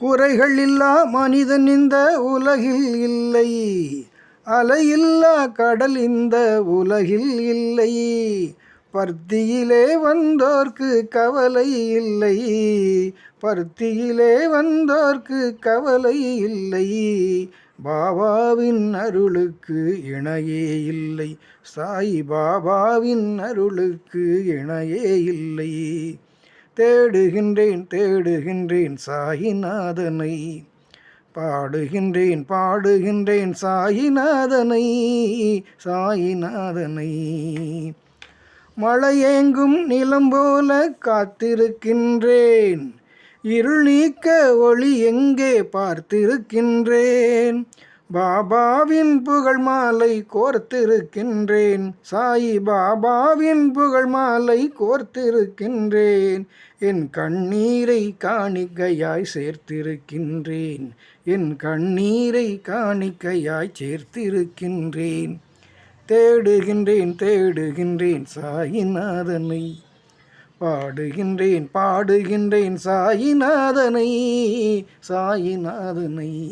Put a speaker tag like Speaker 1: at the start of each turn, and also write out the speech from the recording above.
Speaker 1: குறைகள் இல்லா மனிதன் இந்த உலகில் இல்லை. அலையில்லா கடல் இந்த உலகில் இல்லை. பருத்தியிலே வந்தோர்க்கு கவலை இல்லை. பருத்தியிலே வந்தோர்க்கு கவலை இல்லை. பாபாவின் அருளுக்கு இணையே இல்லை. சாய் பாபாவின் அருளுக்கு இணையே இல்லை. தேடுகின்றேன் தேடுகின்றேன் சாயிநாதனை. பாடுகின்றேன் பாடுகின்றேன் சாயிநாதனை சாயிநாதனை. மழையேங்கும் நிலம் போல காத்திருக்கின்றேன். இருள் நீக்க ஒளி எங்கே பார்த்திருக்கின்றேன். பாபாவின் புகழ் மாலை கோர்த்திருக்கின்றேன். சாயி பாபாவின் புகழ் மாலை கோர்த்திருக்கின்றேன். என் கண்ணீரை காணிக்கையாய் சேர்த்திருக்கின்றேன். என் கண்ணீரை காணிக்கையாய் சேர்த்திருக்கின்றேன். தேடுகின்றேன் தேடுகின்றேன் சாயிநாதனை. பாடுகின்றேன் பாடுகின்றேன் சாயிநாதனை. சாயிநாதனை.